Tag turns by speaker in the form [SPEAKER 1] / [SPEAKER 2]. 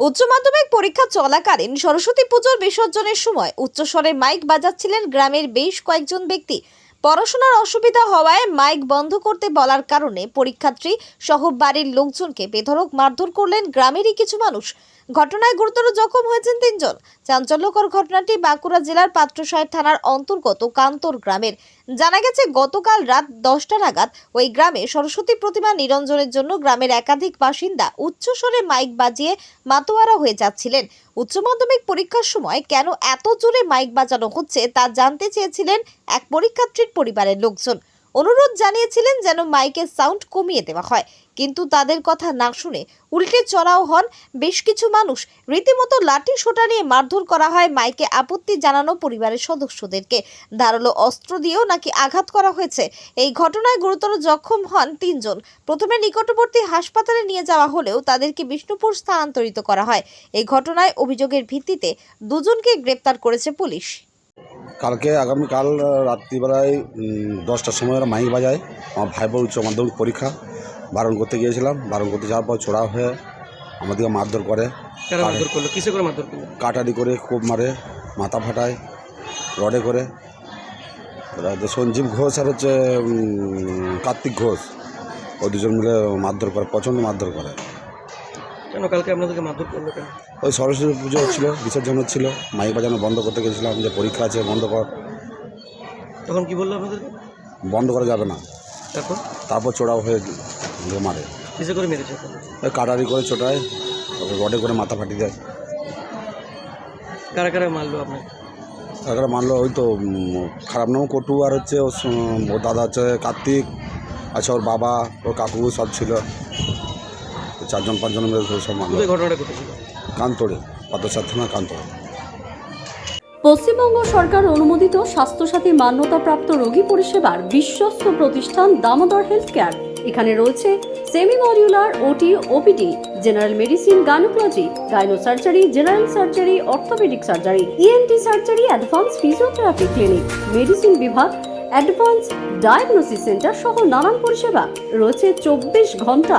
[SPEAKER 1] উচ্চ মাধ্যমিক পরীক্ষা চলাকালীন সরস্বতী পুজোর বিসর্জনের সময় উচ্চস্বরে মাইক বাজাচ্ছিলেন গ্রামের বেশ কয়েকজন ব্যক্তি। পড়াশোনার অসুবিধা হওয়ায় মাইক বন্ধ করতে বলার কারণে পরীক্ষার্থী সহ বাড়ির লোকজনকে বেধড়ক মারধর করলেন গ্রামেরই কিছু মানুষ। ঘটনায় গুরুতর জখম হয়েছেন তিনজন। চাঞ্চল্যকর ঘটনাটি বাঁকুড়া জেলার পাত্রসাহেব থানার অন্তর্গত কান্তর গ্রামের। জানা গেছে, গতকাল রাত দশটা নাগাদ ওই গ্রামে সরস্বতী প্রতিমা নিরঞ্জনের জন্য গ্রামের একাধিক বাসিন্দা উচ্চস্বরে মাইক বাজিয়ে মাতোয়ারা হয়ে যাচ্ছিলেন। উচ্চ মাধ্যমিক পরীক্ষার সময় কেন এত জোরে মাইক বাজানো হচ্ছে তা জানতে চেয়েছিলেন এক পরীক্ষার্থীর পরিবারের লোকজন। অনুরোধ জানিয়েছিলেন যেন মাইকের সাউন্ড কমিয়ে দেওয়া হয়। কিন্তু তাদের কথা না শুনে উল্টে চড়াও হন বেশ কিছু মানুষ। রীতিমতো লাঠি সোটা নিয়ে মারধর করা হয় মাইকে আপত্তি জানানো পরিবারের সদস্যদেরকে। ধারালো অস্ত্র দিয়েও নাকি আঘাত করা হয়েছে। এই ঘটনায় গুরুতর জখম হন তিনজন। প্রথমে নিকটবর্তী হাসপাতালে নিয়ে যাওয়া হলেও তাদেরকে বিষ্ণুপুর স্থানান্তরিত করা হয়। এই ঘটনায় অভিযোগের ভিত্তিতে দুজনকে গ্রেপ্তার করেছে পুলিশ।
[SPEAKER 2] কালকে আগামীকাল রাত্রিবেলায় দশটার সময় ওরা মাইক বাজায়। আমার ভাইবোর উচ্চ মাধ্যমিক পরীক্ষা বারণ করতে গিয়েছিলাম। বারণ করতে যাওয়ার পর ছোড়া হয়ে আমাদেরকে মারধর করে।
[SPEAKER 3] কারা মারধর করল? কিসে করে মারধর করল?
[SPEAKER 2] কাটারি করে কোপ মারে মাথা ফাটায় রডে করে। সঞ্জীব ঘোষ আর হচ্ছে কার্তিক ঘোষ ও দুজন মিলে মারধর করে প্রচণ্ড মারধর করে।
[SPEAKER 3] কেন কালকে আপনাদেরকে মারধর করল কেন?
[SPEAKER 2] ওই সরস্বতী পুজো হচ্ছিল বিসর্জন হচ্ছিল মাইক বাজানো বন্ধ করতে গেছিলাম যে পরীক্ষা আছে বন্ধ কর।
[SPEAKER 3] তখন কি বলল আপনাদেরকে?
[SPEAKER 2] বন্ধ করা যাবে না।
[SPEAKER 3] তারপর?
[SPEAKER 2] তারপর চোরাও হয়ে মারে।
[SPEAKER 3] কিসে করে মেরেছে?
[SPEAKER 2] ওই কাটারি করে চোটায় তারপর রডে করে মাথা ফাটিয়ে দেয়।
[SPEAKER 3] কারা কারা মারলো আপনাকে?
[SPEAKER 2] তারপরে মানলো ওই তো খারাপ নাম কটু আর হচ্ছে ওর দাদা হচ্ছে কার্তিক আচ্ছা ওর বাবা ওর কাকু সব ছিল। চারজন পাঁচজন মিলে সব-
[SPEAKER 3] কোথায় ঘটনাটা ঘটেছিল?
[SPEAKER 2] কান্তরে পাতসার থানা কান্তরে।
[SPEAKER 4] পশ্চিমবঙ্গ সরকার অনুমোদিত স্বাস্থ্যসাথী মান্যতাপ্রাপ্ত রোগী পরিষেবার বিশ্বস্ত প্রতিষ্ঠান দামোদর হেলথ কেয়ার এখানে রয়েছে semi modular OT OPD general medicine gynaecology gynae surgery general surgery orthopaedic surgery ENT surgery advance physiotherapy clinic medicine বিভাগ অ্যাডভান্স ডায়াগনোসিস সেন্টার সহ নানান পরিষেবা। রয়েছে চব্বিশ ঘণ্টা